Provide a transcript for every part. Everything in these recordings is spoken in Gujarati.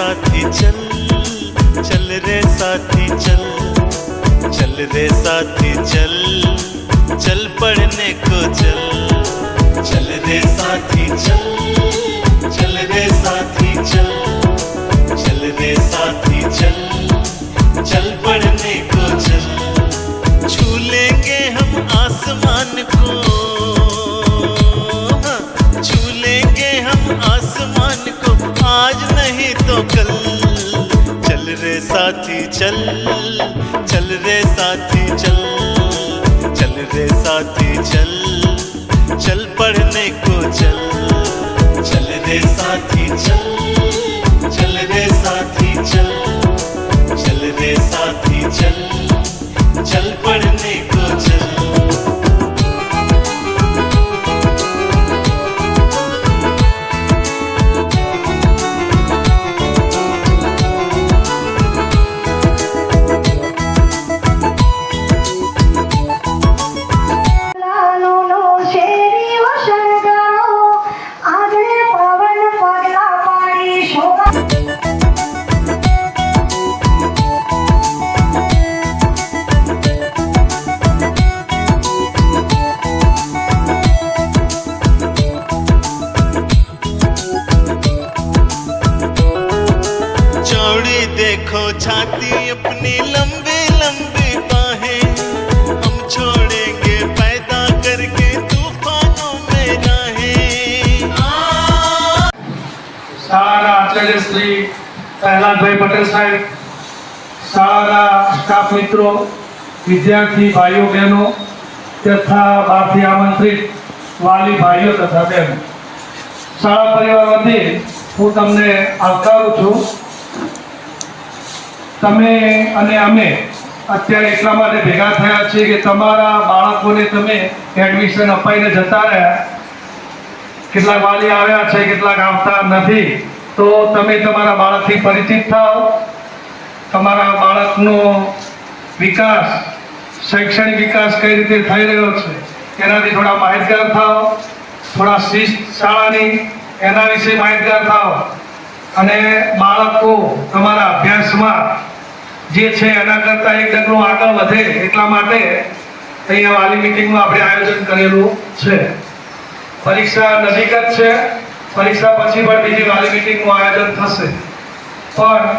साथी चल चल रे साथी चल चल रे साथी चल चल पढ़ने को चल चल रे साथी चल चल रे साथी चल तो कल चल रे साथी चल चल रे साथी चल चल रे साथी चल चल पढ़ने को चल चल रे साथी चल चल પ્રહલાદભાઈ પટેલ સાહેબ, શાળાના સ્ટાફ મિત્રો, વિદ્યાર્થી ભાઈઓ, બહેનો, તથા બહારથી આમંત્રિત વાલી ભાઈઓ તથા બહેનો શાળા પરિવાર વતી હું તમને આવકારું છું. તમે અને અમે અત્યારે એટલા માટે ભેગા થયા છીએ કે તમારા બાળકોને તમે એડમિશન અપાઈને જતા રહ્યા. કેટલાક વાલી આવ્યા છે, કેટલાક આવતા નથી. તો તમે તમારા બાળકથી પરિચિત થાઓ. તમારા બાળકનો વિકાસ, શૈક્ષણિક વિકાસ કઈ રીતે થઈ રહ્યો છે, એનાથી થોડા માહિતગાર થાઓ. થોડા શિસ્ત શાળાની એના વિશે માહિતગાર થાઓ. અને બાળકો તમારા અભ્યાસમાં જે છે એના કરતાં એક ડગલું આગળ વધે એટલા માટે અહીંયા વાલી મિટિંગનું આપણે આયોજન કરેલું છે. પરીક્ષા નજીક જ છે. પરીક્ષા પછી પણ બીજી વાલી મિટિંગનું આયોજન થશે. પણ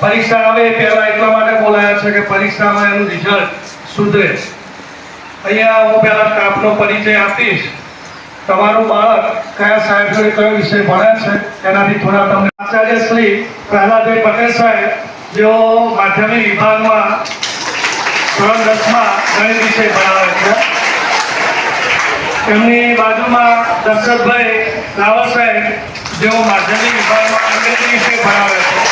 પરીક્ષા આવે પહેલાં એટલા માટે બોલાયા છે કે પરીક્ષામાં એનું રિઝલ્ટ સુધરે. અહીંયા હું પહેલા સ્ટાફનો પરિચય આપીશ. તમારું બાળક કયા સાહેબ જોડે કયો વિષય ભણે છે, એનાથી થોડા તમને આચાર્ય શ્રી પ્રહલાદભાઈ પટેલ સાહેબ, જેઓ માધ્યમિક વિભાગમાં ધોરણ દસમાં ગણિત વિષય ભણાવે છે. એમની બાજુમાં દશરથભાઈ રાવલ સાહેબ જેઓ માધ્યમિક વિભાગમાં અંગ્રેજી વિષય ભણાવે છે.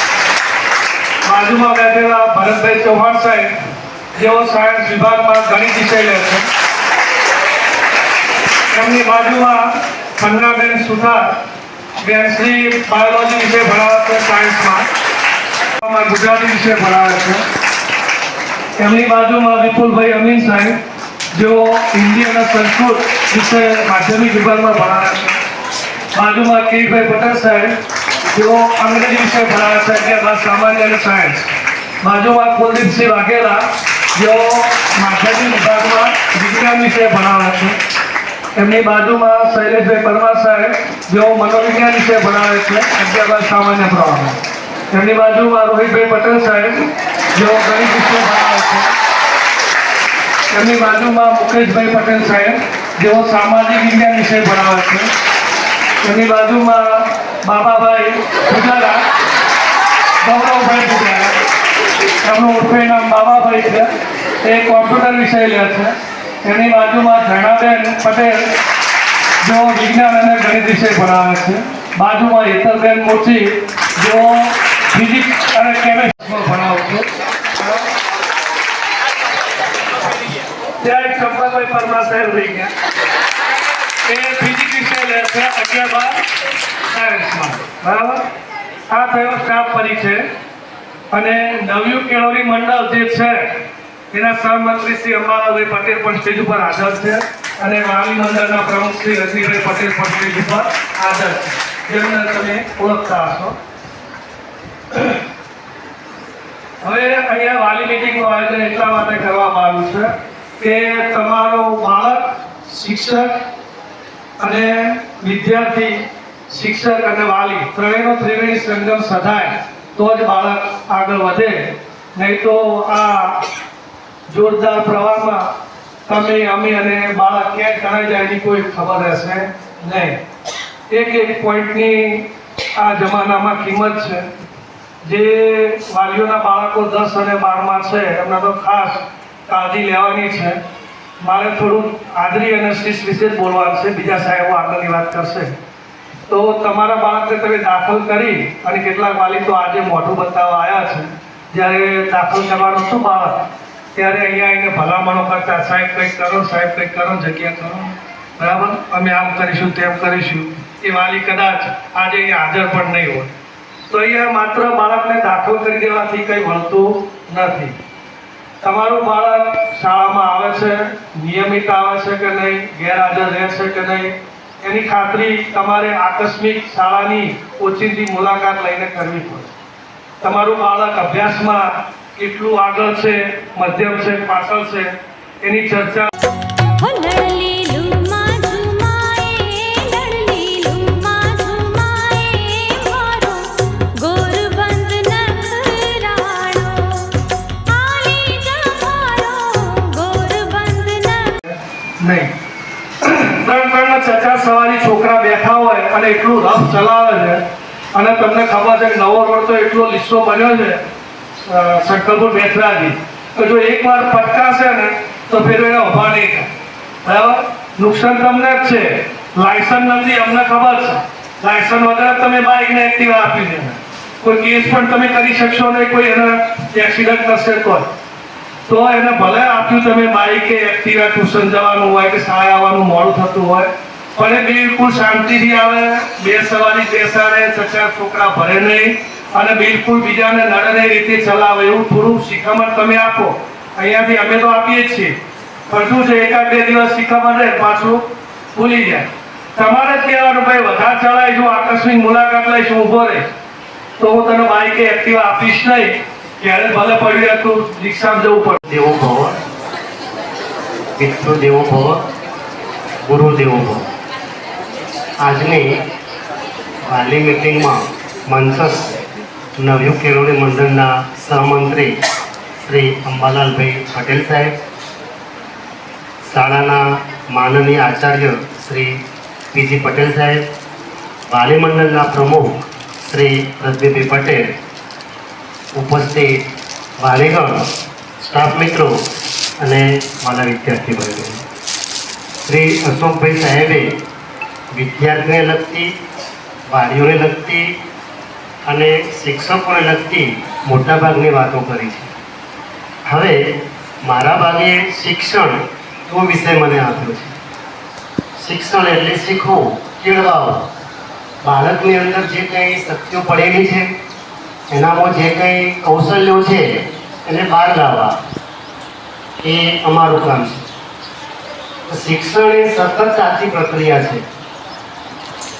બાજુમાં બેઠેલા ભરતભાઈ ચૌહાણ સાહેબ, જેઓ સાયન્સ વિભાગમાં ગણિત વિષય લે છે. એમની બાજુમાં ખન્નાબેન સુથાર, બેન શ્રી બાયોલોજી વિષય ભણાવે છે સાયન્સમાં. ગુજરાતી વિષય ભણાવે છે. એમની બાજુમાં વિપુલભાઈ અમીન સાહેબ જેઓ હિન્દી અને સંસ્કૃત વિષય માધ્યમિક વિભાગમાં ભણાવે છે. બાજુમાં કેવીભાઈ પટેલ સાહેબ, જેઓ અંગ્રેજી વિષય ભણાવે છે, એટલે બસ સામાન્ય અને સાયન્સ બાજુમાં કુલદીપસિંહ વાઘેલા, જેઓ માધ્યમિક વિભાગમાં વિજ્ઞાન વિષય ભણાવે છે. એમની બાજુમાં શૈલેષભાઈ પરમાર સાહેબ, જેઓ મનોવિજ્ઞાન વિષય ભણાવે છે અગિયાર સામાન્ય પ્રવાહ એમની બાજુમાં રોહિતભાઈ પટેલ સાહેબ, જેઓ ગણિત વિષય ભણાવે છે. એમની બાજુમાં મુકેશભાઈ પટેલ સાહેબ, જેઓ સામાજિક વિજ્ઞાન વિષય ભણાવે છે. એમની બાજુમાં બાબાભાઈ પુજારા ગૌરવભાઈ પુજારા એમનું ઉર્ફે નામ બાબાભાઈ છે. એ કોમ્પ્યુટર વિષય લે છે. એમની બાજુમાં ધણાબેન પટેલ, જેઓ વિજ્ઞાન અને ગણિત વિષય ભણાવે છે. બાજુમાં હેતલબેન મોચી, જેઓ ફિઝિક્સ અને કેમેસ્ટ્રીમાં ભણાવે છે ત્યાં એક ચંપાભાઈ થઈ ગયા. એ ફિઝિક્સ વિષય છે, અગિયાર બાર સાયન્સમાં બરાબર? આ થયો સ્ટાફ પરિચય અને નવ્યું કેળવણી મંડળ જે છે, એના સહમંત્રી શ્રી અંબાલાભાઈ પટેલ પણ સ્ટેજ ઉપર હાજર છે. અને વાલી મંડળના પ્રમુખ શ્રી રજનીભાઈ પટેલ પણ સ્ટેજ ઉપર હાજર છે. જેમને તમે ઓળખતા હશો. હવે અહીંયા વાલી મિટિંગનું આયોજન એટલા માટે કરવામાં આવ્યું છે કે તમારો બાળક શિક્ષક અને વિદ્યાર્થી શિક્ષક અને વાલી ત્રણેયનો ત્રિવેણી સંગમ સધાય, તો જ બાળક આગળ વધે. નહીં તો આ જોરદાર પ્રવાહમાં તમે, અમે અને બાળક ક્યાંય તણાઈ જાય એની કોઈ ખબર રહેશે નહીં. એક એક પોઈન્ટની આ જમાનામાં કિંમત છે. જે વાલીઓના બાળકો દસ અને બારમાં છે, એમના તો ખાસ કાળજી લેવાની છે. મારે થોડું હાજરી અને શિસ્ત વિશે જ બોલવાનું છે. બીજા સાહેબો આગળની વાત કરશે. તો તમારા બાળકને તમે દાખલ કરી અને કેટલાક વાલી આજે મોઢું બતાવવા આવ્યા છે. જ્યારે દાખલ કરવાનું શું બાળક? ત્યારે અહીંયા આવીને ભલામણો કરતા, સાહેબ, કંઈક કરો, સાહેબ, કંઈક કરો, જગ્યા કરો. બરાબર? અમે આમ કરીશું, તેમ કરીશું. એ વાલી કદાચ આજે અહીંયા હાજર પણ નહીં હોય. તો અહીંયા માત્ર બાળકને દાખલ કરી દેવાથી કંઈ વળતું નથી. તમારું બાળક શાળામાં આવે છે, નિયમિત આવે છે કે નહીં, ગેરહાજર રહે છે કે નહીં, એની ખાતરી તમારે આકસ્મિક શાળાની ઓછીથી મુલાકાત લઈને કરવી પડે. તમારું બાળક અભ્યાસમાં કેટલું આગળ છે, મધ્યમ છે, પાછળ છે, એની ચર્ચા અને એટલું રફ ચલાવે છે. અને તમને ખબર છે કે નવો રોડ તો એટલો લીસો બન્યો છે શંકરપુર બેથરાથી તો જો એકવાર પટકાશે ને, તો ફેર એને ઊભા નહીં થાય. બરાબર? નુકસાન તમને જ છે. લાયસન્સ નથી, અમને ખબર છે. લાયસન્સ વગર તમે બાઇકને એક્ટિવા આપી દે. કોઈ કેસ પણ તમે કરી શકશો નહીં, કોઈ એના એક્સિડન્ટ થશે તો. તો એને ભલે આપ્યું તમે બાઇક કે એક્ટિવા ટ્યુશન જવાનું હોય કે શાળા આવવાનું, મોડું થતું હોય. પણ એ બિલકુલ શાંતિથી આવે, બે સવારી બેસાડે, ચચાર છોકરા ભરે નહીં. અને બિલકુલ બીજાને નડે રીતે ચલાવે, એવું થોડું શિખામણ તમે આપો. અહીંયાથી અમે તો આપીએ છીએ. પણ શું છે, એકાદ બે દિવસ શિખામણ રહે પાછું ભૂલી જાય. તમારે જ કહેવાનું, ભાઈ, વધારે ચલાવીશું આકસ્મિક મુલાકાત લઈશું ઊભો રહે તો હું તને બાઈક એક્ટિવા આપીશ નહીં. ત્યારે ભલે પડી રહે તું રિક્ષામાં જવું પડે. દેવો ભવ. પિતૃ દેવો ભવ. ગુરુ દેવો ભવ. આજની વાલી મિટિંગમાં મંચસ નવયુગ કેળવણી મંડળના સહમંત્રી શ્રી અંબાલાલભાઈ પટેલ સાહેબ, શાળાના માનનીય આચાર્ય શ્રી પીજી પટેલ સાહેબ, વાલી મંડળના પ્રમુખ શ્રી રજનીભાઈ પટેલ, ઉપસ્થિત વાલીગણ, સ્ટાફ મિત્રો અને મારા વિદ્યાર્થી ભાઈઓ શ્રી અશોકભાઈ સાહેબે વિદ્યાર્થીને લગતી, વાલીઓને લગતી અને શિક્ષકોને લગતી મોટાભાગની વાતો કરી છે. હવે મારા ભાગે શિક્ષણ એવો વિષય મને આપ્યો છે. શિક્ષણ એટલે શીખવું, કેળવાવું. બાળકની અંદર જે કંઈ શક્તિઓ પડેલી છે, એનામાં જે કંઈ કૌશલ્યો છે, એને બહાર લાવવા એ અમારું કામ છે. શિક્ષણ એ સતત સાચી પ્રક્રિયા છે.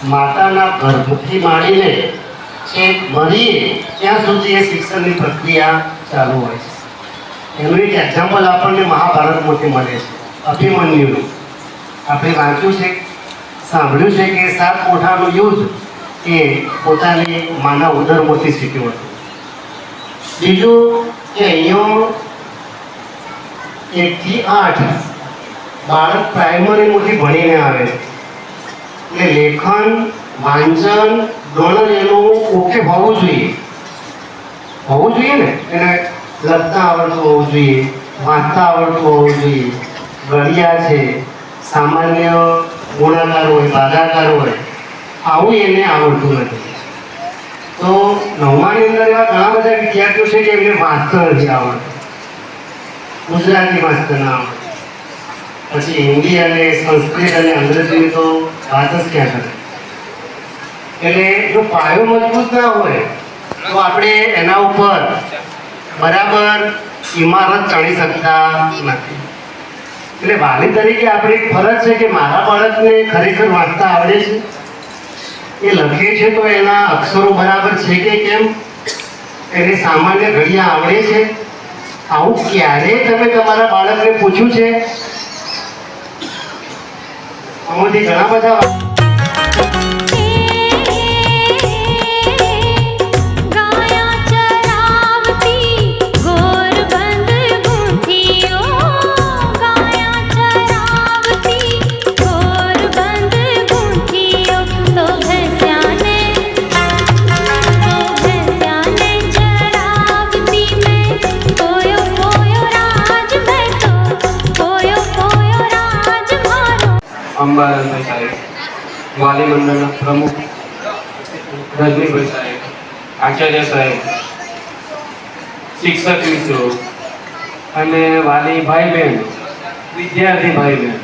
માતાના ગર્ભથી માંડીને છેક ભણીએ ત્યાં સુધી એ શિક્ષણની પ્રક્રિયા ચાલુ હોય છે. એનું એક એક્ઝામ્પલ આપણને મહાભારતમાંથી મળે છે. અભિમન્યુનું. આપણે વાંચ્યું છે, સાંભળ્યું છે કે સાત કોઠાનું યુદ્ધ એ પોતાની માના ઉદરમાંથી શીખ્યું હતું. બીજું કે અહીંયા એકથી આઠ બાળક પ્રાઇમરીમાંથી ભણીને આવે છે. એટલે લેખન, વાંચન ડોલર એનું ઓકે હોવું જોઈએ. હોવું જોઈએ ને? એને લખતા આવડતું હોવું જોઈએ, વાંચતા આવડતું હોવું જોઈએ. ગળિયા છે, સામાન્ય ગુણાકાર હોય, ભાગાકાર હોય, આવું એને આવડતું નથી. તો નવમાની અંદર એવા ઘણા બધા વિદ્યાર્થીઓ છે કે એમને વાંચતા નથી આવડતું. ગુજરાતી વાંચતા ના આવડે. પછી હિન્દી અને સંસ્કૃત અને અંગ્રેજીની તો વાત જ ક્યાં કરે? એટલે જો પાયો મજબૂત ના હોય, તો આપણે એના ઉપર બરાબર ઇમારત ચડી શકતા નથી. એટલે વાલી તરીકે આપણી ફરજ છે કે મારા બાળકને ખરેખર વાંચતા આવડે છે. એ લખે છે તો એના અક્ષરો બરાબર છે કે કેમ? એને સામાન્ય ઘડિયા આવડે છે. આવું ક્યારે તમે તમારા બાળકને પૂછ્યું છે? આમાંથી ઘણા બધા પ્રમુખ રજનીભાઈ સાહેબ આચાર્ય સાહેબ, શિક્ષક મિત્રો અને વાલી ભાઈ બહેન વિદ્યાર્થી ભાઈ બહેન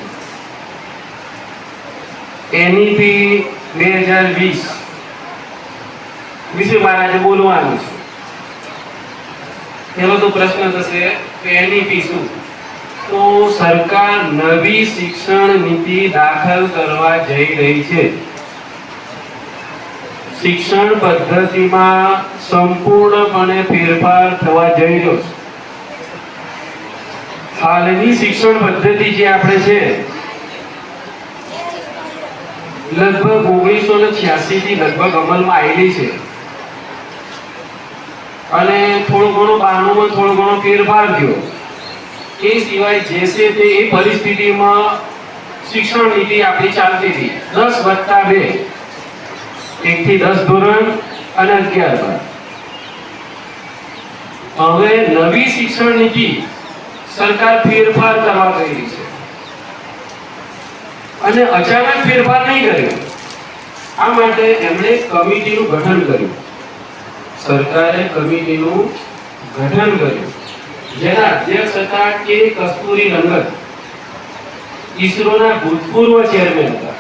એનઈપી બે હજાર વીસ વિશે મારે આજે બોલવાનું છે. પહેલો તો પ્રશ્ન થશે કે એનઈપી શું? તો સરકાર નવી શિક્ષણ નીતિ દાખલ કરવા જઈ રહી છે. શિક્ષણ પદ્ધતિમાં સંપૂર્ણપણે ફેરફાર થવા જઈ રહ્યો છે. હાલની શિક્ષણ પદ્ધતિ જે આપણે છે, લગભગ ઓગણીસો ને છ્યાસી થી લગભગ અમલમાં આવેલી છે. અને થોડો ઘણો બારણુંમાં થોડો ઘણો ફેરફાર થયો. એ સિવાય જે છે તે એ પરિસ્થિતિમાં શિક્ષણ નીતિ આપણી ચાલતી હતી. દસ વત્તા બે. એક થી દસ ધોરણ અને અગિયાર બાર. હવે નવી શિક્ષણ નીતિ સરકાર ફેરફાર કરવા ગઈ રહી છે. અને અચાનક ફેરફાર નહીં કર્યો. આ માટે એમણે કમિટીનું ગઠન કર્યું. સરકારે કમિટીનું ગઠન કર્યું. જેના અધ્યક્ષ હતા કે કસ્તુરી રંગત. ઈસરોના ભૂતપૂર્વ ચેરમેન હતા.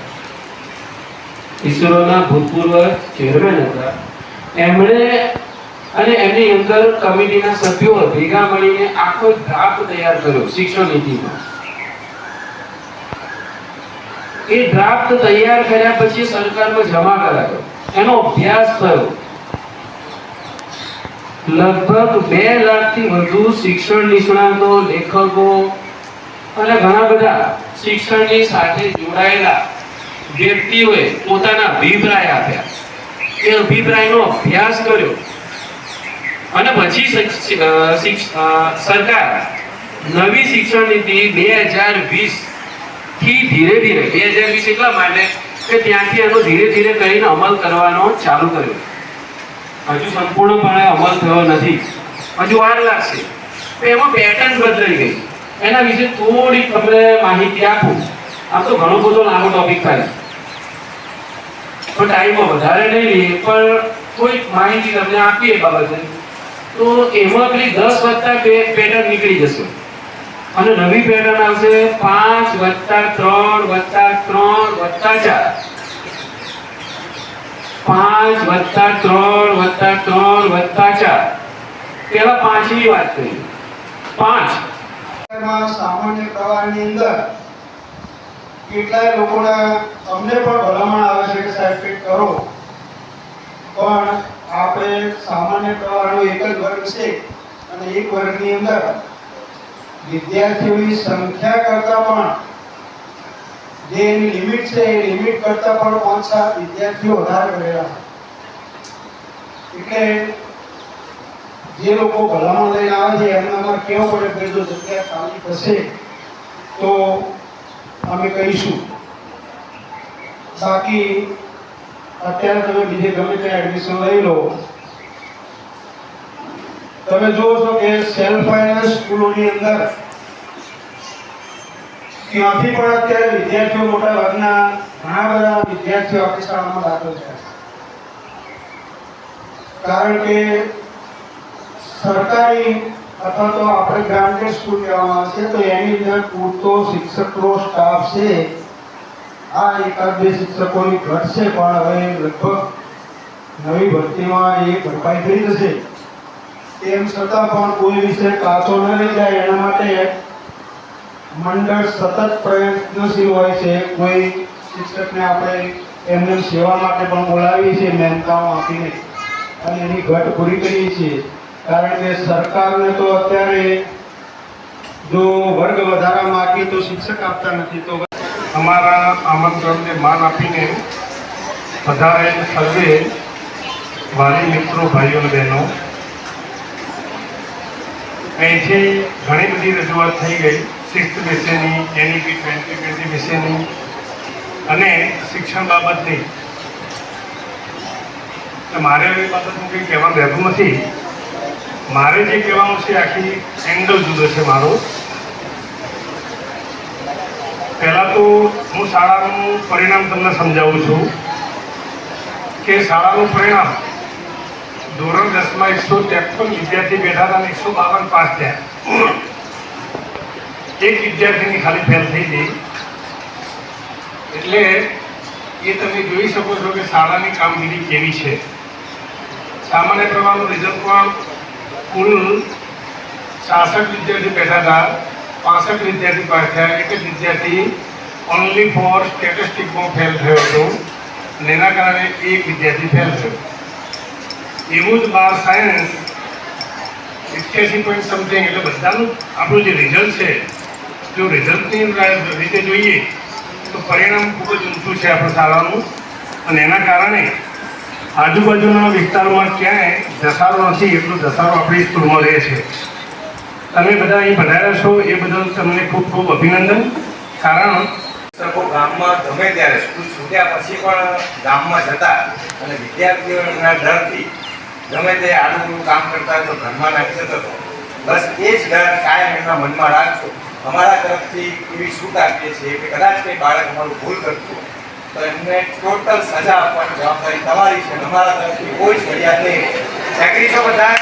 ઈસરોના ભૂતપૂર્વ ચેરમેન હતા. એમણે અને એમની અંદર કમિટીના સભ્યો ભેગા મળીને આખો ડ્રાફ્ટ તૈયાર કર્યો શિક્ષણ નીતિનો એ ડ્રાફ્ટ તૈયાર કર્યા પછી સરકારમાં જમા કરાયો. એનો અભ્યાસ થયો. લગભગ બે લાખથી વધુ શિક્ષણ નિષ્ણાતો, લેખકો અને ઘણા બધા શિક્ષણની સાથે જોડાયેલા વ્યક્તિઓએ પોતાના અભિપ્રાય આપ્યા. એ અભિપ્રાયનો અભ્યાસ કર્યો. અને પછી સરકાર નવી શિક્ષણ નીતિ બે હજાર વીસથી ધીરે ધીરે, બે હજાર વીસ એટલા માટે કે ત્યાંથી એનો ધીરે ધીરે કરીને અમલ કરવાનો ચાલુ કર્યો. હજુ સંપૂર્ણપણે અમલ થયો નથી. હજુ વાર લાગશે. તો એમાં પેટર્ન બદલાઈ ગઈ. એના વિશે થોડીક તમને માહિતી આપું. આમ તો ઘણો બધો લાંબો ટોપિક થાય. પણ ટાઈમ વધારે નહીં લઈએ, પણ કોઈક માહિતી તમને આપીએ બાબતે, તો એમાં પેલી દસ વત્તા બે પેટર્ન નીકળી જશે. અને નવી પેટર્ન આવશે પાંચ વત્તા ત્રણ વત્તા ત્રણ વત્તા ચાર. પાંચ વત્તા ત્રણ વત્તા ત્રણ વત્તા ચાર. પેલા પાંચની વાત કરી પાંચ. સામાન્ય પ્રવાહની અંદર કેટલાય લોકોના અમને પણ ભલામણ આવે છે કે સાહેબ કંઈક કરો. પણ આપણે સામાન્ય પ્રવાહનો એક જ વર્ગ છે અને એક વર્ગની અંદર વિદ્યાર્થીઓની સંખ્યા કરતાં પણ જે એની લિમિટ છે એ લિમિટ કરતાં પણ ઓછા વિદ્યાર્થીઓ વધારે કરેલા એટલે જે લોકો ભલામણ લઈને આવે છે એમનામાં કેવું પડે કે જો જગ્યા ખાલી થશે, તો અમે કહીશું બાકી અત્યારે તમે બીજે ગમે ત્યાં એડમિશન લઈ લો તમે જુઓ છો કે સેલ્ફ ફાઇનાન્સ સ્કૂલોની અંદર ત્યાંથી પણ અત્યારે વિદ્યાર્થીઓ મોટા ભાગના ઘણા બધા વિદ્યાર્થીઓ આપણી શાળામાં દાખલ થયા છે કારણ કે સરકારી અથવા તો આપણે ગ્રાન્ટેડ સ્કૂલ કહેવામાં આવે છે, તો એની અંદર પૂરતો શિક્ષકનો સ્ટાફ છે. આ એકાદ બે શિક્ષકોની ઘટ છે, પણ હવે લગભગ નવી ભરતીમાં એ ભરપાઈ થઈ જશે. તેમ છતાં પણ કોઈ વિષય કાચો ન રહી જાય. એના માટે મંડળ સતત પ્રયત્નશીલ હોય છે. કોઈ શિક્ષકને આપણે એમને સેવા માટે પણ બોલાવીએ છીએ મહેનતાઓ આપીને. અને એની ઘટ પૂરી કરીએ છીએ. કારણ કે સરકારને તો અત્યારે જો વર્ગ વધારા આપીએ તો શિક્ષક આપતા નથી, તો અમારા આમંત્રણને માન આપીને વધારે સર્વે વાલી મિત્રો, ભાઈઓ બહેનો અહીંથી ઘણી બધી રજૂઆત થઈ ગઈ સિક્સ્થ વિશેની, એનઈપી ટ્વેન્ટી ટ્વેન્ટી વિશેની અને શિક્ષણ બાબતની મારે એ બાબતનું કંઈ કહેવા રહેતું નથી. મારે જે કહેવાનું છે, આખી એંગલ જુદો છે મારો. પહેલાં તો હું શાળાનું પરિણામ તમને સમજાવું છું કે શાળાનું પરિણામ ધોરણ દસમાં એકસો ત્રેપન વિદ્યાર્થી બેઠા હતા અને એકસો બાવન પાસ થયા. એક વિદ્યાર્થીની ખાલી ફેલ થઈ ગઈ. એટલે એ તમે જોઈ શકો છો કે શાળાની કામગીરી કેવી છે. સામાન્ય પ્રમાણનું રિઝલ્ટ પણ કુલ છાસઠ વિદ્યાર્થી બેઠા હતા. પાસઠ વિદ્યાર્થી પાસ એક જ વિદ્યાર્થી ઓનલી ફોર સ્ટેટિસ્ટિકમાં ફેલ થયો હતો. અને એના કારણે એક વિદ્યાર્થી ફેલ થયો. એવું જ બાર સાયન્સ એક્યાસી પોઈન્ટ સમથિંગ એટલે બધાનું આપણું જે રિઝલ્ટ છે, જો રિઝલ્ટની રીતે જોઈએ, તો પરિણામ ખૂબ જ ઊંચું છે આપણા શાળાનું. અને એના કારણે આજુબાજુના વિસ્તારમાં ક્યાંય ધસારો નથી એટલો ધસારો આપણી સ્કૂલમાં રહે છે. તમે બધા અહીં પધાર્યા છો, એ બદલ તમને ખૂબ ખૂબ અભિનંદન. કારણ ગામમાં ગમે ત્યારે સ્કૂલ છૂટ્યા પછી પણ ગામમાં જતા અને વિદ્યાર્થીઓના ડરથી ગમે તે આડું કામ કરતા તો ઘરમાં નાખી જતો બસ એ જ ડર કાયમ એમના મનમાં રાખજો. અમારા તરફથી એવી છૂટ આપીએ છીએ કે કદાચ કંઈ બાળક અમારું ભૂલ કરતું તો એમને ટોટલ સજા આપવાની જવાબદારી તમારી છે અમારા તરફથી કોઈ જ ફરિયાદ નહીં એગ્રી છો બધા